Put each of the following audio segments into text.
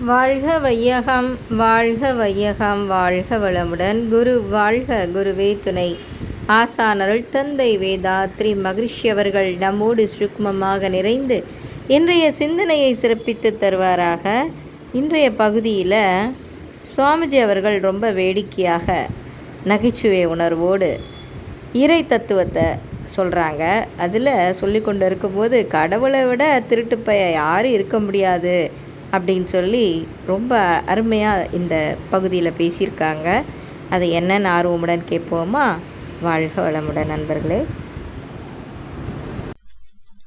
வாழ்க வையகம் வாழ்க வையகம் வாழ்க வளமுடன். குரு வாழ்க குருவே துணை. ஆசானருள் தந்தை வேதாத்ரி மகிழ்ச்சி அவர்கள் நம்மோடு சுக்மமாக நிறைந்து இன்றைய சிந்தனையை சிறப்பித்து தருவாராக. இன்றைய பகுதியில் சுவாமிஜி அவர்கள் ரொம்ப வேடிக்கையாக நகைச்சுவை உணர்வோடு இறை தத்துவத்தை சொல்கிறாங்க அதில் சொல்லி கொண்டு இருக்கும்போது கடவுளை விட திருட்டுப்பைய யாரும் இருக்க முடியாது. அப்படின்னு சொல்லி ரொம்ப அருமையாக இந்த பகுதியில் பேசியிருக்காங்க. அது என்னென்னு ஆர்வமுடன் கேட்போமா? வாழ்க வளமுடன் நண்பர்களே.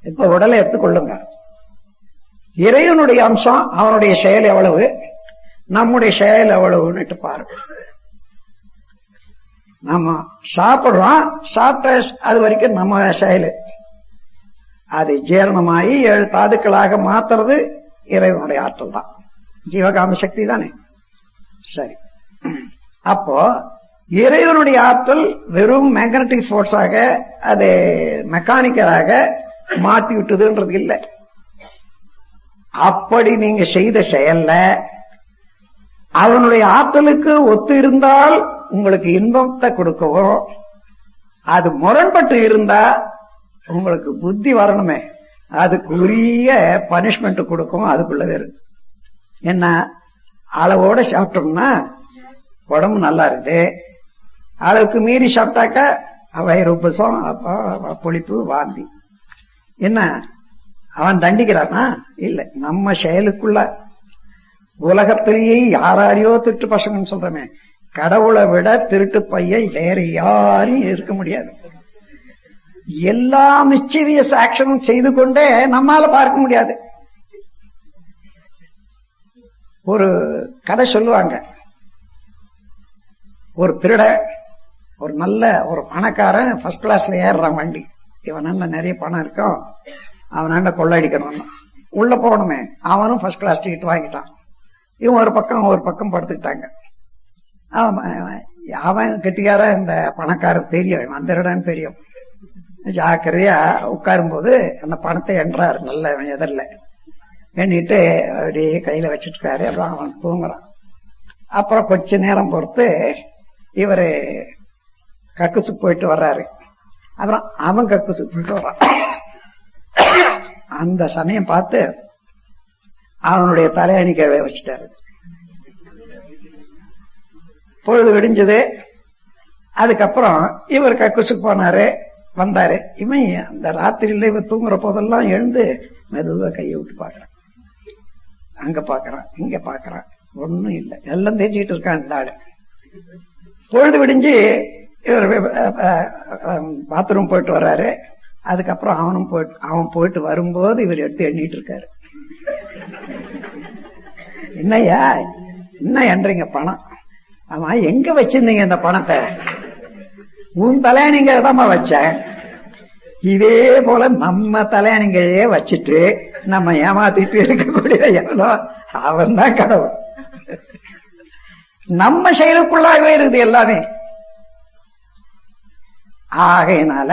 இப்போ உடலை எடுத்துக்கொள்ளுங்க. இறைவனுடைய அம்சம் அவனுடைய செயல் எவ்வளவு? நம்முடைய செயல் எவ்வளவுன்னுட்டு பாருங்க. நம்ம சாப்பிடுறோம் சாப்பிட்ட அது வரைக்கும் நம்ம செயல். அது ஜீரணமாகி ஏழு தாதுக்களாக மாத்துறது இறைவனுடைய ஆற்றல் தான். ஜீவகாம சக்தி தானே? சரி. அப்போ இறைவனுடைய ஆற்றல் வெறும் மேக்னட்டிக் ஃபோர்ஸாக அது மெக்கானிக்கலாக மாத்தி விட்டதுன்றது இல்லை. அப்படி நீங்க செய்த செயல்ல அவனுடைய ஆற்றலுக்கு ஒத்து இருந்தால் உங்களுக்கு இன்பத்தை கொடுக்கவும் அது முரண்பட்டு இருந்தா உங்களுக்கு புத்தி வரணுமே. அதுக்குரிய பனிஷ்மெண்ட் கொடுக்கும் அதுக்குள்ளவே இருக்கு. என்ன அளவோட சாப்பிட்டோம்னா உடம்பு நல்லா இருக்கு. அளவுக்கு மீறி சாப்பிட்டாக்க வயிறு உப்புசம் அப்ப புளிப்பு வாந்தி. என்ன? அவன் தண்டிக்கிறானா? இல்ல. நம்ம செயலுக்குள்ள உலகத்திலேயே யாராரையோ திருட்டு பசங்கன்னு சொல்றமே கடவுளை விட திருட்டு பையன் வேற யாரும் இருக்க முடியாது. எல்லா மிச்சீவியஸ் ஆக்ஷனும் செய்து கொண்டே நம்மால பார்க்க முடியாது. ஒரு கதை சொல்லுவாங்க. ஒரு திருட ஒரு நல்ல ஒரு பணக்காரன் ஃபர்ஸ்ட் கிளாஸ்ல ஏறுறான் வண்டி. இவனாண்ட நிறைய பணம் இருக்கும். அவனாண்ட கொள்ளடிக்கணும் உள்ள போகணுமே. அவனும் ஃபர்ஸ்ட் கிளாஸ் டிக்கெட் வாங்கிட்டான். இவன் ஒரு பக்கம் ஒரு பக்கம் படுத்துக்கிட்டாங்க. அவன் கெட்டிக்கார இந்த பணக்காரன் தெரியும். அந்த இடம்னு தெரியும். ஜாக்கிரதையா உட்காரும் போது அந்த பணத்தை என்றார். நல்ல எதிரில். எண்ணிட்டு அப்படியே கையில வச்சிருக்காரு. அப்புறம் அவன் தூங்குறான். அப்புறம் கொஞ்ச நேரம் பொறுத்து இவரு கக்குசு போயிட்டு வர்றாரு. அப்புறம் அவன் கக்குசு போயிட்டு வர்றான். அந்த சமயம் பார்த்து அவனுடைய தலையணி கீழே வச்சுட்டாரு. பொழுது விடிஞ்சது. அதுக்கப்புறம் இவர் கக்குசுக்கு போனாரு. வந்தாரு. இவன் அந்த ராத்திரியில இவன் தூங்குற போதெல்லாம் எழுந்து மெதுவா கையை விட்டு பாக்குறான் அங்க பாக்குறான் இங்க பாக்குறான் ஒண்ணும் இல்லை. எல்லாம் தெரிஞ்சுக்கிட்டு இருக்கான் இந்த ஆளு. பொழுது விடிஞ்சு இவர் பாத்ரூம் போயிட்டு வர்றாரு. அதுக்கப்புறம் அவனும் போயிட்டு அவன் போயிட்டு வரும்போது இவர் எடுத்து எண்ணிட்டு இருக்காரு. என்னையா என்ன என்றீங்க பணம்? ஆமா எங்க வச்சிருந்தீங்க இந்த பணத்தை? உன் தலையணிங்க வச்ச வச்சேன். இதே போல நம்ம தலையணிங்களையே வச்சுட்டு நம்ம ஏமாத்திட்டு இருக்கக்கூடிய எவ்வளோ அவன் தான் கடவுள். நம்ம செயலுக்குள்ளாகவே இருக்குது எல்லாமே. ஆகையினால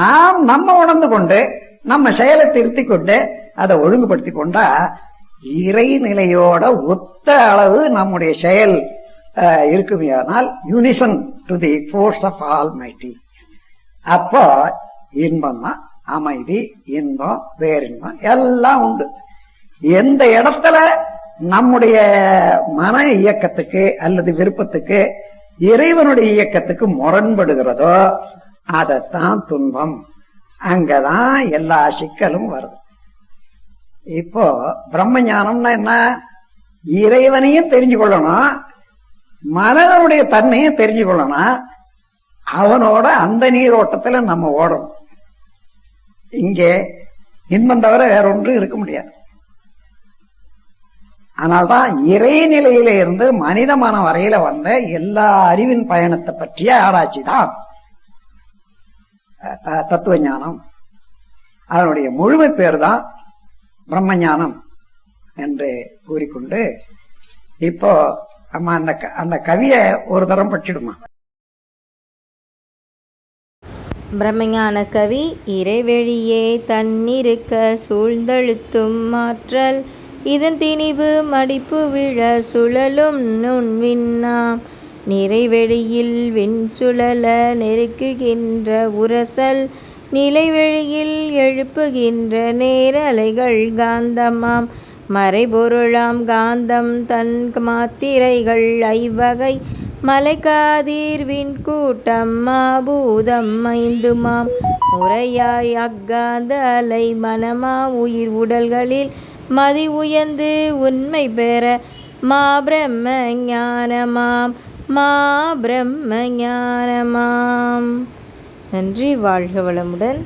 நாம் நம்ம உணர்ந்து கொண்டு நம்ம செயலை திருத்தி கொண்டு அதை ஒழுங்குபடுத்தி கொண்டா இறைநிலையோட ஒத்த அளவு நம்முடைய செயல் இருக்குமையானால் unison to the force of almighty அப்போ இன்பம்னா அமைதி இன்பம் பேரின்பம் எல்லாம் உண்டு. எந்த இடத்துல நம்முடைய மன இயக்கத்துக்கு அல்லது விருப்பத்துக்கு இறைவனுடைய இயக்கத்துக்கு முரண்படுகிறதோ அதைத்தான் துன்பம். அங்கதான் எல்லா சிக்கலும் வருது. இப்போ பிரம்ம ஞானம்னா என்ன? இறைவனையும் தெரிஞ்சு கொள்ளணும் மனதனுடைய தன்மையை தெரிஞ்சு அவனோட அந்த நீரோட்டத்துல நம்ம ஓடணும். இங்கே இன்பம் தவிர வேற ஒன்றும் இருக்க முடியாது. ஆனால்தான் இறைநிலையில இருந்து மனித மன வரையில வந்த எல்லா அறிவின் பயணத்தை பற்றிய ஆராய்ச்சி தான் தத்துவ ஞானம் அதனுடைய முழுமை பேர் தான் பிரம்ம ஞானம் என்று கூறிக்கொண்டு இப்போ அம்மா அந்த அந்த கவியை ஒரு தரம் படிச்சிடுமா பிரம்மஞான கவி இறைவெளியே தன்னிருக்க சூழ்ந்தழுத்தும் மாற்றல் இதன் திணிவு மடிப்பு விழ சுழலும் நுண்விண்ணாம் நிறைவெளியில் விண் சுழல நெருக்குகின்ற உரசல் நிலைவெளியில் எழுப்புகின்ற நேரலைகள் காந்தமாம். மறைபொருளாம் காந்தம் தன் மாத்திரைகள் ஐவகை. மலைக்காதீர்வின் கூட்டம் மாபூதம் ஐந்துமாம். முறையாய் அக்காந்த அலை மனமா உயிர் உடல்களில் மதி உயர்ந்து உண்மை பெற. மா பிரம்ம ஞானமாம் மா பிரம்ம ஞானமாம். நன்றி வாழ்க வளமுடன்.